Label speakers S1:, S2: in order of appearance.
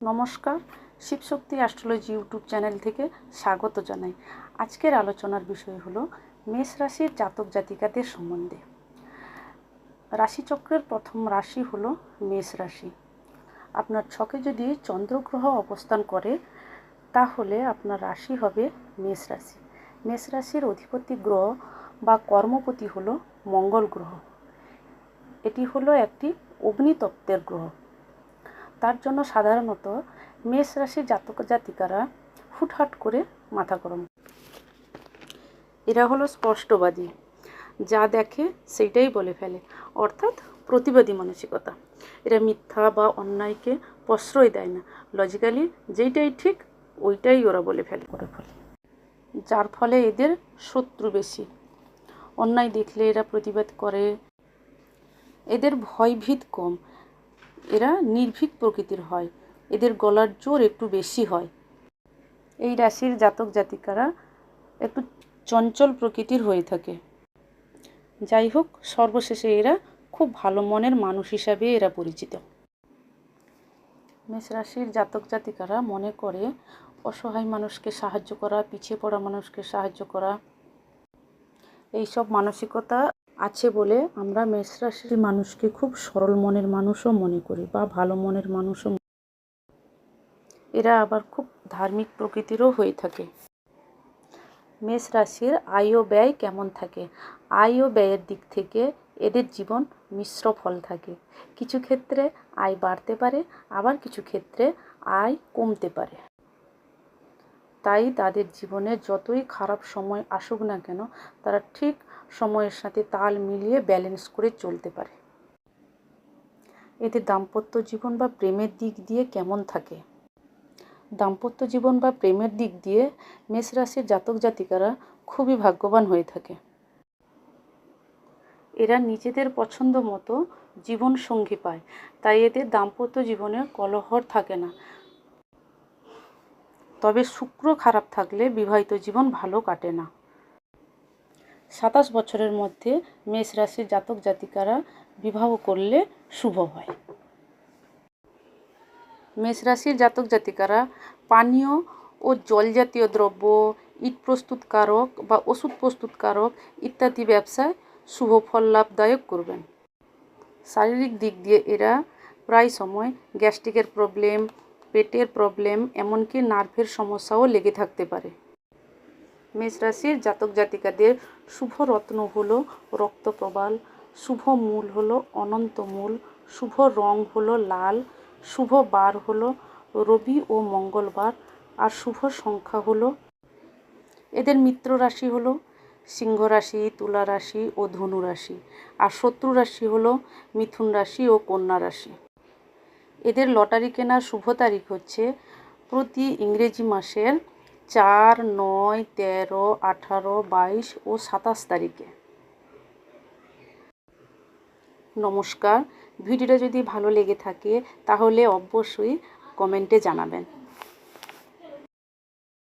S1: নমস্কার। Shivshakti astrology YouTube channel থেকে স্বাগত জানাই। আজকের আলোচনার বিষয় হলো মেষ রাশির জাতক জাতিকাদের সম্বন্ধে। রাশিচক্রের প্রথম রাশি হলো মেষ রাশি। আপনার ছকে যদি চন্দ্রগ্রহ অবস্থান করে, তাহলে আপনার রাশি হবে মেষ রাশি। মেষ রাশির অধিপতি গ্রহ বা কর্মপতি হলো মঙ্গল গ্রহ। এটি হলো একটি অগ্নিতত্ত্বের গ্রহ। তার জন্য সাধারণত মেষ রাশির জাতক জাতিকারা হুটহাট করে মাথা গরম এরা হলো স্পষ্টবাদী যা দেখে সেইটাই বলে ফেলে অর্থাৎ প্রতিবাদী মানসিকতা। এরা মিথ্যা বা অন্যায়কে প্রশ্রয় দেয় না। লজিক্যালি যেইটাই ঠিক ওইটাই ওরা বলে ফেলে। করে ফেলে। যার ফলে এদের শত্রু বেশি। অন্যায় দেখলে এরা প্রতিবাদ করে। এদের ভয়ভীত কম। এরা নির্ভীক প্রকৃতির হয়। এদের গলার জোর একটু বেশি হয়। এই রাশির জাতক জাতিকারা একটু চঞ্চল প্রকৃতির হয়ে থাকে। যাই হোক, সর্বশেষে এরা খুব ভালো মনের মানুষ হিসাবে এরা পরিচিত। মেষ রাশির জাতক জাতিকারা মনে করে অসহায় মানুষকে সাহায্য করা, পিছিয়ে পড়া মানুষকে সাহায্য করা, এইসব মানসিকতা আছে বলে আমরা মেষ রাশির মানুষকে খুব সরল মনের মানুষও মনে করি বা ভালো মনের মানুষও এরা আবার খুব ধার্মিক প্রকৃতিরও হয়ে থাকে। মেষ রাশির আয় ও ব্যয় কেমন থাকে? আয় ও ব্যয়ের দিক থেকে এদের জীবন মিশ্র ফল থাকে। কিছু ক্ষেত্রে আয় বাড়তে পারে, আবার কিছু ক্ষেত্রে আয় কমতে পারে। তাই তাদের জীবনে যতই খারাপ সময় আসুক না কেন, তারা ঠিক সময়ের সাথে তাল মিলিয়ে ব্যালেন্স করে চলতে পারে। এতে দাম্পত্য জীবন বা প্রেমের দিক দিয়ে কেমন থাকে? দাম্পত্য জীবন বা প্রেমের দিক দিয়ে মেষ রাশির জাতক জাতিকারা খুবই ভাগ্যবান হয়ে থাকে। এরা নিজেদের পছন্দ মতো জীবন সঙ্গী পায়, তাই এদের দাম্পত্য জীবনে কলহর থাকে না। তবে শুক্র খারাপ থাকলে বিবাহিত জীবন ভালো কাটে না। সাতাশ বছরের মধ্যে মেষ রাশির জাতক জাতিকারা বিবাহ করলে শুভ হয়। মেষ রাশির জাতক জাতিকারা পানীয় ও জল জাতীয় দ্রব্য, ইট প্রস্তুতকারক বা ওষুধ প্রস্তুতকারক ইত্যাদি ব্যবসায় শুভ ফল লাভদায়ক করবেন। শারীরিক দিক দিয়ে এরা প্রায় সময় গ্যাস্ট্রিকের প্রবলেম, পেটের প্রবলেম, এমনকি নার্ভের সমস্যাও লেগে থাকতে পারে। মেষ রাশির জাতক জাতিকাদের শুভ রত্ন হলো রক্তপ্রবাল, শুভ মূল হলো অনন্ত মূল, শুভ রং হলো লাল, শুভ বার হলো রবি ও মঙ্গলবার, আর শুভ সংখ্যা হলো এদের মিত্র রাশি হলো সিংহ রাশি, তুলা রাশি ও ধনু রাশি, আর শত্রু রাশি হলো মিথুন রাশি ও কন্যা রাশি। এদের লটারি কেনার শুভ তারিখ হচ্ছে প্রতি ইংরেজি মাসের চার নয় তেরো আঠারো বাইশ ও সাতাশ তারিখে। নমস্কার। ভিডিওটা যদি ভালো লেগে থাকে তাহলে অবশ্যই কমেন্টে জানাবেন।